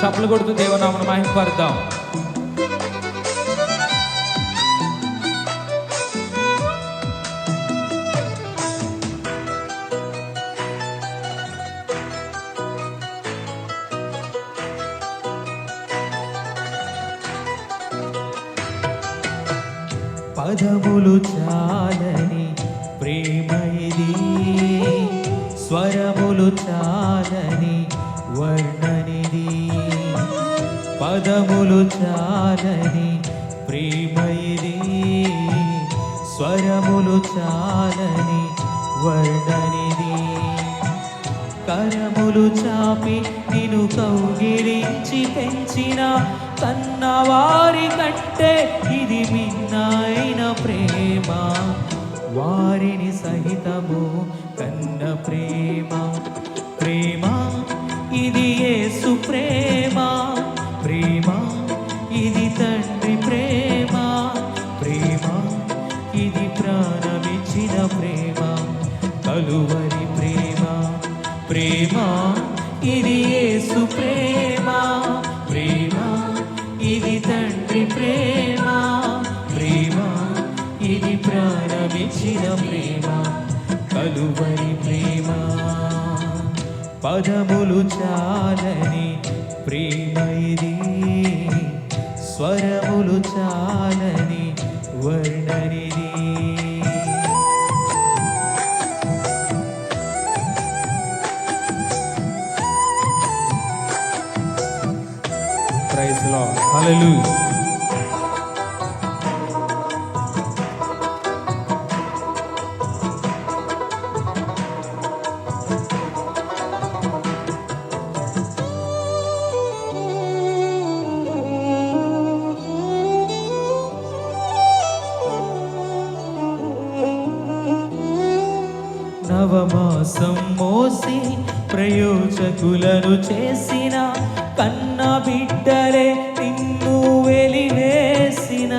చప్పలు కొడుతూ దేవనామను మహింపరుద్దాం. పదములు చాలని ప్రేమ ఇది స్వరములు చాలని వర్ణనిది. పదములు చాలని ప్రేమ ఇది స్వరములు చాలని వర్ణనిది. కరములు చాపి నిను కౌగిలించి పెంచిన కన్నవారి కంటే ఇది మిన్నైన ప్రేమ వారిని సహితము కన్న ప్రేమ. ప్రేమ ఇది యేసు కలువరి ప్రేమ. పదములు చాలని ప్రేమ ఇది స్వరములు చాలని వర్ణనిది. ప్రైజ్లో హల్లెలూయా నవమాసం మోసి ప్రయోజకులను చేసిన కన్న బిడ్డలే నిన్ను వెలివేసిన.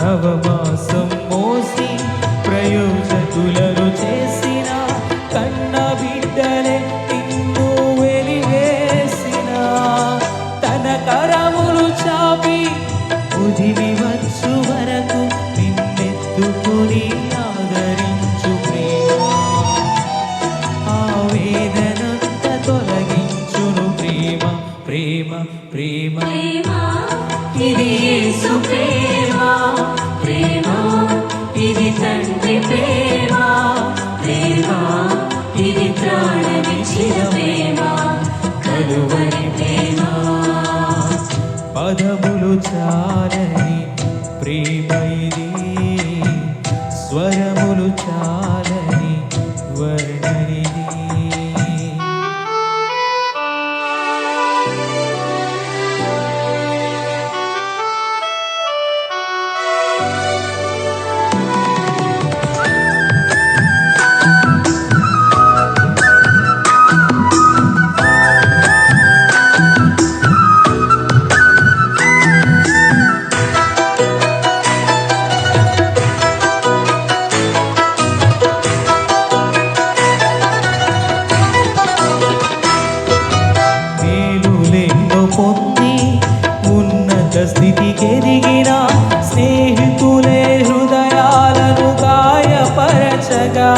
నవమాసం మోసి ప్రయోజకులను ప్రేమ ప్రేమ. ప్రేమ ఇది యేసు ప్రేమ. ప్రేమ ఇది తండ్రి ప్రేమ. ప్రేమ ఇది ప్రాణమిచ్చిన ప్రేమ. కలువరి ప్రేమ. పదములు చాలని ఉన్నత స్నేహితులే హృదయాలను గాయపరచగా.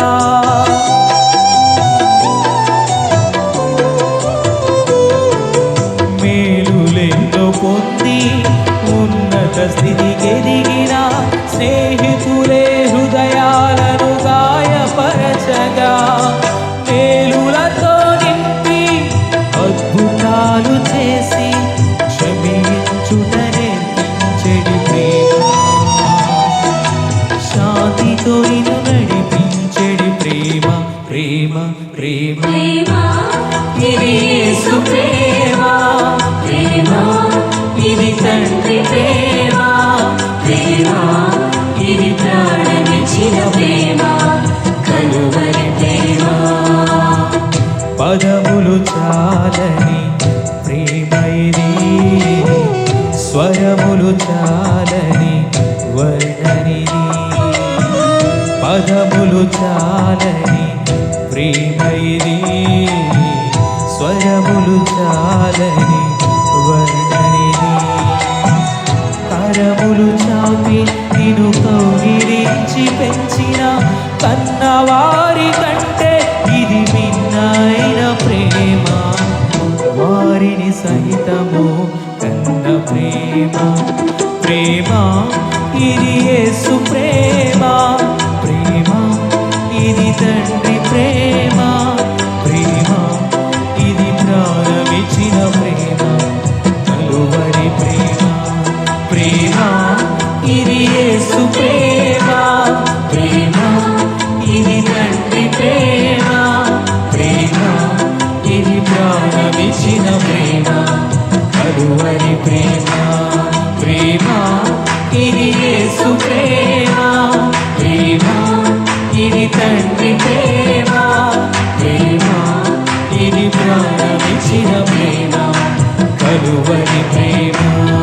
ప్రేమ ఇది ప్రాణమిచ్చిన ప్రేమ కలువరి ప్రేమ పదములు చాలని ప్రేమ ఇది స్వరములు చాలని వర్ణనిది. పదములు చాలని ప్రేమ ఇది స్వరములు చాలని వర్ణని భారములు చాపి నిను కౌగిరించి పెంచిన కన్నవారి కంటే ఇది మిన్నైన ప్రేమ. వారిని సహితము కన్న ప్రేమ. ప్రేమ ఇది యేసు ప్రేమ. ప్రేమ ఇది తండ్రి ఇది ప్రాణమిచ్చిన ప్రేమ కలువరి ప్రేమ